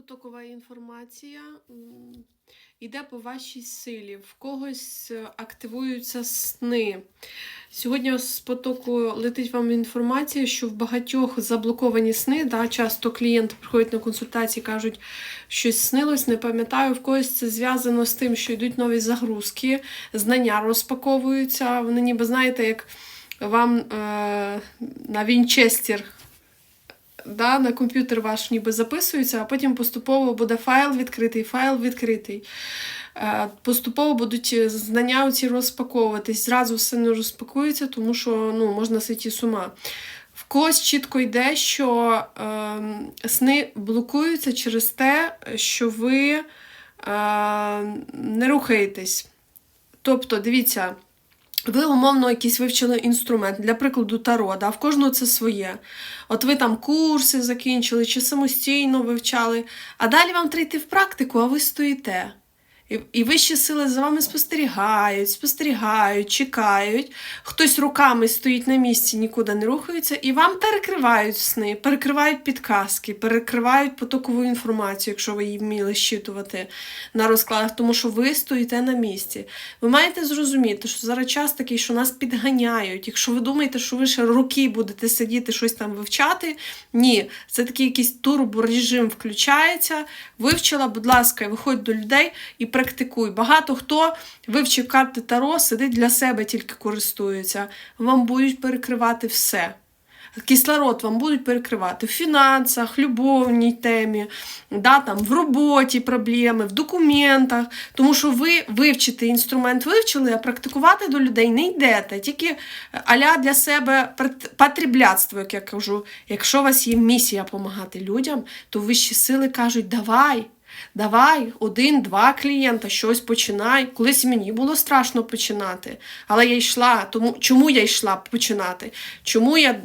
Потокова інформація йде по вашій силі. В когось е, активуються сни. Сьогодні з потоку летить вам інформація, що в багатьох заблоковані сни. Да, часто клієнти приходять на консультації, кажуть, щось снилось, не пам'ятаю. В когось це зв'язано з тим, що йдуть нові загрузки, знання розпаковуються. Вони ніби знаєте, як вам е, на Вінчестер да, на комп'ютер ваш ніби записується, а потім поступово буде файл відкритий, файл відкритий. Е, Поступово будуть знання оці розпаковуватись. Зразу все не розпакується, тому що ну, можна сойти з ума. В когось чітко йде, що е, сни блокуються через те, що ви е, не рухаєтесь. Тобто, дивіться. Ви умовно якийсь вивчили інструмент, для прикладу, таро, да? в кожного це своє. От ви там курси закінчили чи самостійно вивчали, а далі вам треба йти в практику, а ви стоїте. І, вищі сили за вами спостерігають, спостерігають, чекають. Хтось руками стоїть на місці, нікуди не рухається, і вам перекривають сни, перекривають підказки, перекривають потокову інформацію, якщо ви її вміли щитувати на розкладах, тому що ви стоїте на місці. Ви маєте зрозуміти, що зараз час такий, що нас підганяють. Якщо ви думаєте, що ви ще роки будете сидіти, щось там вивчати, ні, це такий якийсь турборежим включається. Вивчила, будь ласка, виходь до людей і практикуй. Багато хто вивчив карти Таро, сидить для себе тільки користується. Вам будуть перекривати все. Кислород вам будуть перекривати в фінансах, любовній темі, да, там, в роботі проблеми, в документах. Тому що ви вивчите інструмент, вивчили, а практикувати до людей не йдете. Тільки аля для себе потребляцтво, як я кажу. Якщо у вас є місія допомагати людям, то вищі сили кажуть, давай. Давай один-два клієнта, щось починай. Колись мені було страшно починати, але я йшла. Тому чому я йшла починати? Чому я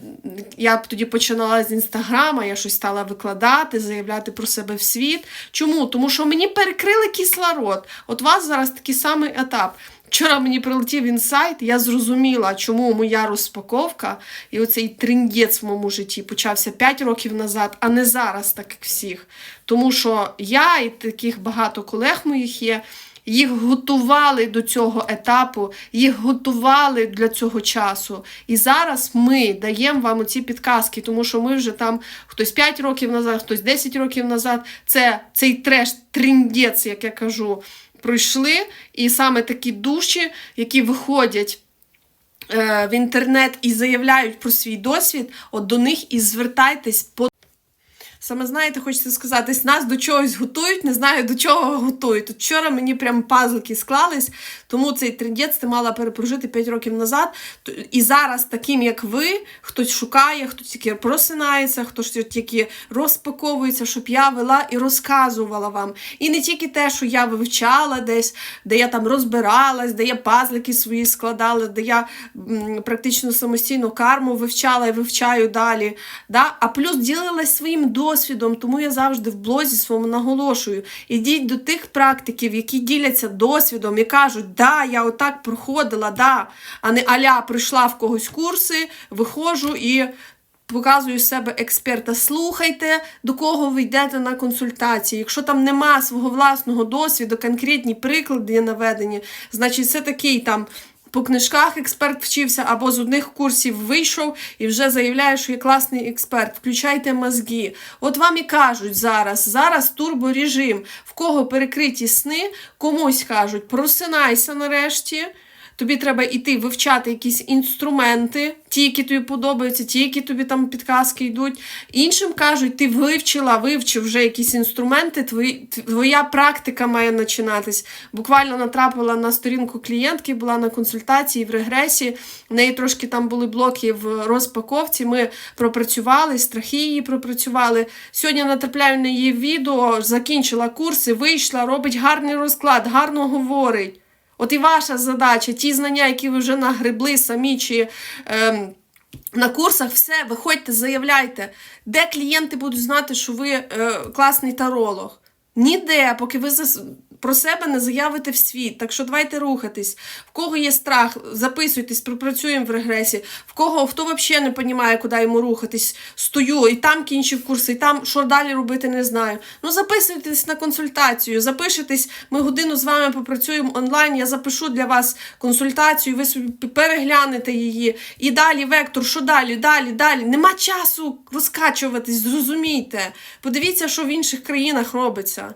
я тоді починала з інстаграма, я щось стала викладати, заявляти про себе в світ? Чому? Тому що мені перекрили кислород. От у вас зараз такий самий етап. Вчора мені прилетів інсайт, я зрозуміла, чому моя розпаковка і оцей триндець в моєму житті почався 5 років назад, а не зараз, так як всіх. Тому що я і таких багато колег моїх є. Їх готували до цього етапу, їх готували для цього часу. І зараз ми даємо вам ці підказки, тому що ми вже там хтось 5 років назад, хтось 10 років назад. Це цей треш, триндець, як я кажу пройшли, і саме такі душі, які виходять е, в інтернет і заявляють про свій досвід, от до них і звертайтесь по. Саме знаєте, хочеться сказати, нас до чогось готують, не знаю до чого готують. От вчора мені прям пазлики склались, тому цей трендець ти мала перепрожити 5 років назад. І зараз, таким як ви, хтось шукає, хтось тільки просинається, хтось тільки розпаковується, щоб я вела і розказувала вам. І не тільки те, що я вивчала десь, де я там розбиралась, де я пазлики свої складала, де я м, практично самостійно карму вивчала і вивчаю далі. Да? А плюс ділилась своїм досвідом досвідом, тому я завжди в блозі своєму наголошую. Ідіть до тих практиків, які діляться досвідом і кажуть, да, я отак проходила, да, а не аля прийшла в когось курси, виходжу і. Показую себе експерта. Слухайте, до кого ви йдете на консультації. Якщо там нема свого власного досвіду, конкретні приклади наведені, значить це такий там по книжках експерт вчився, або з одних курсів вийшов і вже заявляє, що є класний експерт. Включайте мозги. От вам і кажуть зараз, зараз турборежим, в кого перекриті сни, комусь кажуть, просинайся нарешті. Тобі треба йти вивчати якісь інструменти, ті, які тобі подобаються, ті, які тобі там підказки йдуть. Іншим кажуть, ти вивчила, вивчив вже якісь інструменти, твої, твоя практика має починатись. Буквально натрапила на сторінку клієнтки, була на консультації в регресі. В неї трошки там були блоки в розпаковці. Ми пропрацювали, страхи її пропрацювали. Сьогодні натрапляю на її відео, закінчила курси, вийшла, робить гарний розклад, гарно говорить. От і ваша задача, ті знання, які ви вже нагребли самі чи е, на курсах, все, виходьте, заявляйте, де клієнти будуть знати, що ви е, класний таролог. Ніде, поки ви про себе не заявите в світ. Так що давайте рухатись. В кого є страх, записуйтесь, пропрацюємо в регресі. В кого хто взагалі не розуміє, куди йому рухатись, стою і там кінчив курси, і там що далі робити, не знаю. Ну записуйтесь на консультацію, запишитесь. Ми годину з вами попрацюємо онлайн. Я запишу для вас консультацію, ви собі переглянете її. І далі вектор, що далі, далі, далі. Нема часу розкачуватись, зрозумійте. Подивіться, що в інших країнах робиться.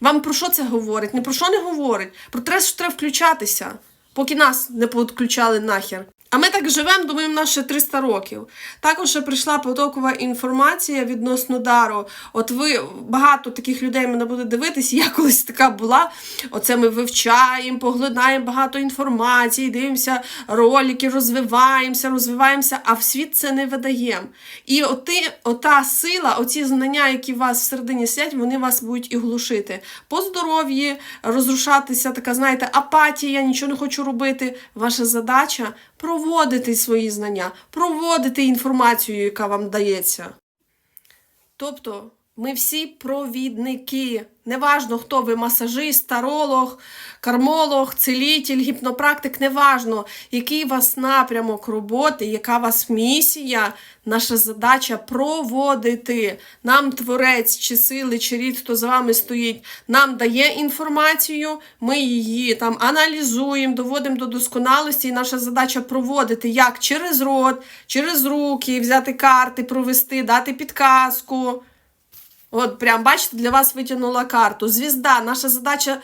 Вам про що це говорить? Не про що не говорить? Про те, що треба включатися, поки нас не підключали нахер. А ми так живемо, думаємо, нас ще 300 років. Також ще прийшла потокова інформація відносно дару. От ви багато таких людей мене буде дивитись, я колись така була. Оце ми вивчаємо, поглинаємо багато інформації, дивимося ролики, розвиваємося, розвиваємося, а в світ це не видаємо. І оти, ота сила, оці знання, які у вас всередині сидять, вони вас будуть і глушити. По здоров'ї, розрушатися, така, знаєте, апатія, нічого не хочу робити. Ваша задача проводити свої знання, проводити інформацію, яка вам дається. Тобто, ми всі провідники. Неважно, хто ви масажист, таролог, кармолог, целитель, гіпнопрактик, неважно, який у вас напрямок роботи, яка у вас місія, наша задача проводити. Нам творець, чи сили, чи рід, хто за вами стоїть, нам дає інформацію, ми її там аналізуємо, доводимо до досконалості, і наша задача проводити як через рот, через руки, взяти карти, провести, дати підказку. От, прям, бачите, для вас витягнула карту. Звізда, наша задача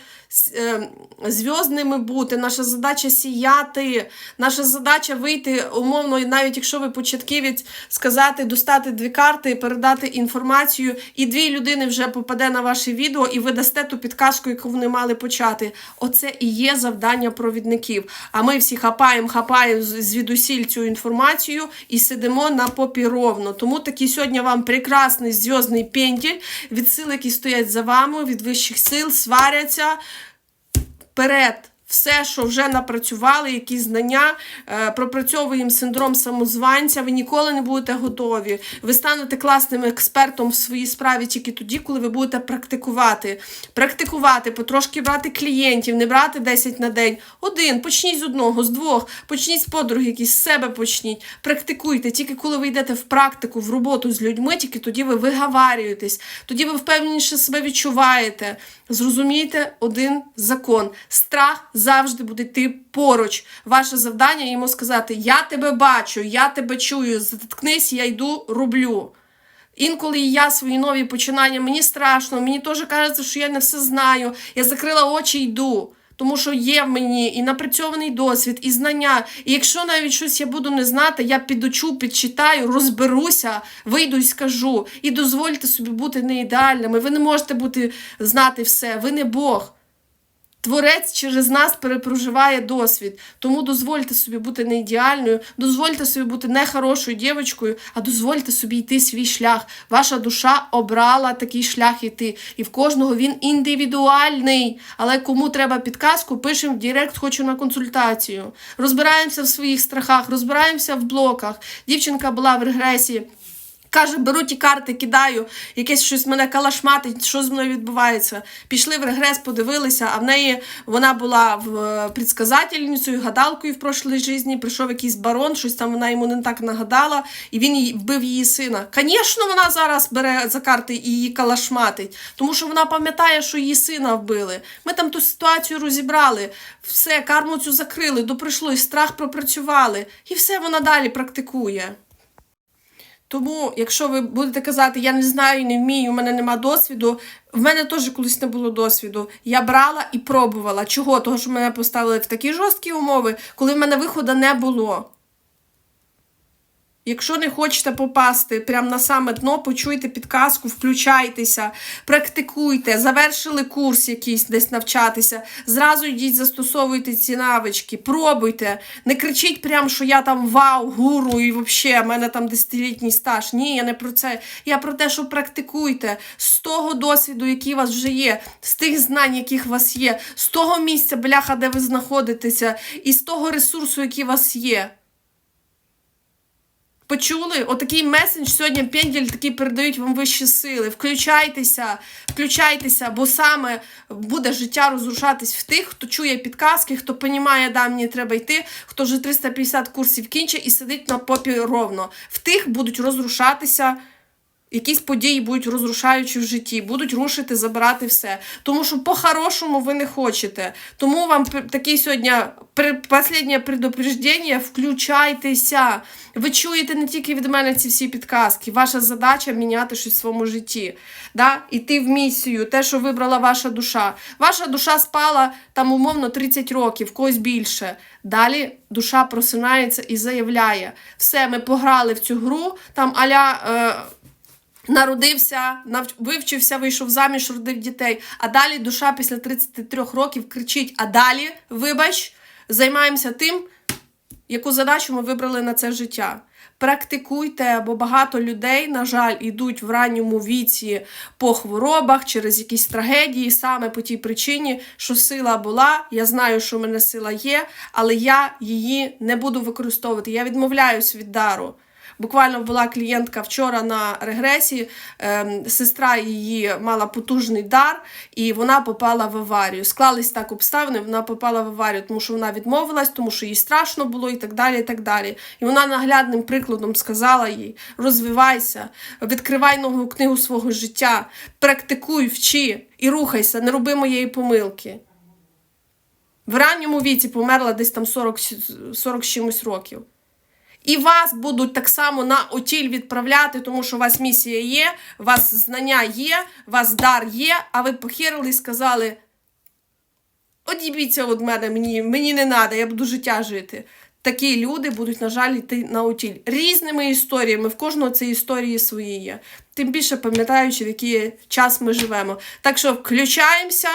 е, зв'язними бути, наша задача сіяти, наша задача вийти, умовно, і навіть якщо ви початківець, сказати, достати дві карти, передати інформацію, і дві людини вже попаде на ваше відео, і ви дасте ту підказку, яку вони мали почати. Оце і є завдання провідників. А ми всі хапаємо, хапаємо звідусіль цю інформацію і сидимо на попі ровно. Тому такий сьогодні вам прекрасний зв'язний пенділь від сил, які стоять за вами, від вищих сил, сваряться вперед. Все, що вже напрацювали, які знання, е, пропрацьовуємо синдром самозванця, ви ніколи не будете готові. Ви станете класним експертом в своїй справі тільки тоді, коли ви будете практикувати. Практикувати, потрошки брати клієнтів, не брати 10 на день. Один, почніть з одного, з двох, почніть з подруги, якісь з себе почніть. Практикуйте. Тільки коли ви йдете в практику, в роботу з людьми, тільки тоді ви виговарюєтесь, тоді ви впевненіше себе відчуваєте. Зрозумійте один закон. Страх завжди буде йти поруч. Ваше завдання йому сказати: Я тебе бачу, я тебе чую, заткнись, я йду, роблю. Інколи і я свої нові починання, мені страшно, мені теж кажеться, що я не все знаю. Я закрила очі йду. Тому що є в мені і напрацьований досвід, і знання. І якщо навіть щось я буду не знати, я підучу, підчитаю, розберуся, вийду і скажу. І дозвольте собі бути не ідеальними. Ви не можете бути знати все, ви не Бог. Творець через нас перепроживає досвід. Тому дозвольте собі бути не ідеальною, дозвольте собі бути не хорошою дівчинкою, а дозвольте собі йти свій шлях. Ваша душа обрала такий шлях йти. І в кожного він індивідуальний. Але кому треба підказку, пишемо в Директ, хочу на консультацію. Розбираємося в своїх страхах, розбираємося в блоках. Дівчинка була в регресії. Каже, беру ті карти, кидаю, якесь щось мене калашматить, що з мною відбувається. Пішли в регрес, подивилися, а в неї вона була в е, предсказательницею, гадалкою в прошлій житті, прийшов якийсь барон, щось там вона йому не так нагадала, і він їй вбив її сина. Звісно, вона зараз бере за карти і її калашматить, тому що вона пам'ятає, що її сина вбили. Ми там ту ситуацію розібрали, все, карму цю закрили, доприйшло, і страх пропрацювали, і все вона далі практикує. Тому, якщо ви будете казати, я не знаю, не вмію, у мене нема досвіду. В мене теж колись не було досвіду. Я брала і пробувала. Чого? Того, що мене поставили в такі жорсткі умови, коли в мене виходу не було. Якщо не хочете попасти прямо на саме дно, почуйте підказку, включайтеся, практикуйте, завершили курс якийсь десь навчатися, зразу йдіть, застосовуйте ці навички, пробуйте. Не кричіть прямо, що я там вау, гуру і взагалі, в мене там десятилітній стаж. Ні, я не про це. Я про те, що практикуйте з того досвіду, який у вас вже є, з тих знань, яких у вас є, з того місця, бляха, де ви знаходитеся, і з того ресурсу, який у вас є. Почули? Отакий месендж сьогодні пенділь такі передають вам вищі сили. Включайтеся, включайтеся, бо саме буде життя розрушатись в тих, хто чує підказки, хто понімає, да, мені треба йти, хто вже 350 курсів кінчить і сидить на попі ровно. В тих будуть розрушатися. Якісь події будуть розрушаючі в житті, будуть рушити, забирати все. Тому що по-хорошому ви не хочете. Тому вам такий сьогодні останнє предупреждення, включайтеся. Ви чуєте не тільки від мене ці всі підказки. Ваша задача міняти щось в своєму житті. Да? Іти в місію, те, що вибрала ваша душа. Ваша душа спала там умовно 30 років, когось більше. Далі душа просинається і заявляє: все, ми пограли в цю гру, там аля. Е- Народився, нав... вивчився, вийшов заміж, родив дітей. А далі душа після 33 років кричить: а далі, вибач, займаємося тим, яку задачу ми вибрали на це життя. Практикуйте, бо багато людей, на жаль, йдуть в ранньому віці по хворобах через якісь трагедії, саме по тій причині, що сила була. Я знаю, що в мене сила є, але я її не буду використовувати. Я відмовляюсь від дару. Буквально була клієнтка вчора на регресі, ем, сестра її мала потужний дар, і вона попала в аварію. Склались так обставини, вона попала в аварію, тому що вона відмовилась, тому що їй страшно було і так далі. І так далі. І вона наглядним прикладом сказала їй: розвивайся, відкривай нову книгу свого життя, практикуй, вчи і рухайся, не роби моєї помилки. В ранньому віці померла десь там 40, 40 чимось років. І вас будуть так само на отіль відправляти, тому що у вас місія є, у вас знання є, у вас дар є, а ви похерили і сказали: одібіться від мене, мені, мені не треба, я буду життя жити. Такі люди будуть, на жаль, йти на утіль. Різними історіями, в кожного це історії свої є. Тим більше пам'ятаючи, в який час ми живемо. Так що включаємося,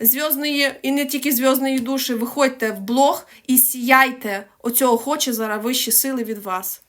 зв'язної і не тільки зв'язної душі, виходьте в блог і сіяйте. Оцього хоче зараз вищі сили від вас.